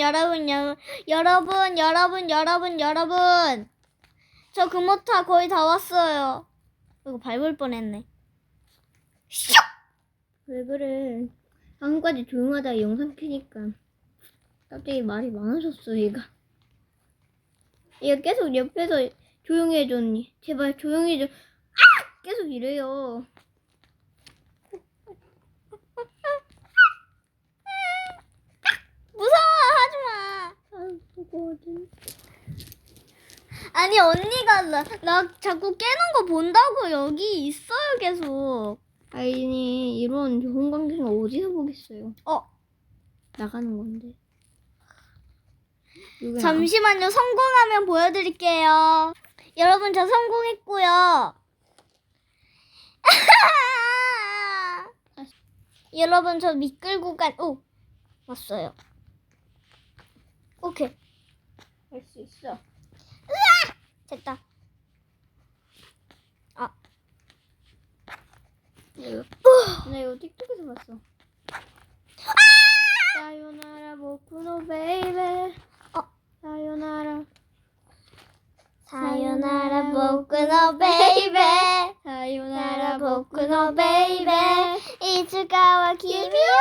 여러분, 여, 여러분, 여러분, 여러분, 여러분. 저 금오타 거의 다 왔어요. 이거 밟을 뻔했네. 슉! 왜 그래? 방금까지 조용하다 영상 켜니까 갑자기 말이 많아졌어 얘가. 얘가 계속 옆에서 조용히 해줘 언니. 제발 조용히 해줘. 아! 계속 이래요. 무서워, 하지 마. 아 무 거워진. 아니, 언니가 나, 나 자꾸 깨는 거 본다고 여기 있어요, 계속. 아니 이런 좋은 광경 어디서 보겠어요? 어, 나가는 건데. 여기 잠시만요. 성공하면 보여드릴게요. 여러분, 저 성공했고요. 여러분, 저 미끌고 간, 오! 왔어요. 오케이. 할 수 있어. 됐다. 나 이거, 나 이거 틱톡에서 봤어. 사요나라 모쿠노 베이베. 어. 사요나라. 사요나라 보쿠노 베이베 사요나라 보쿠노 베이베 이츠카와 키미 오라 스레레 안돼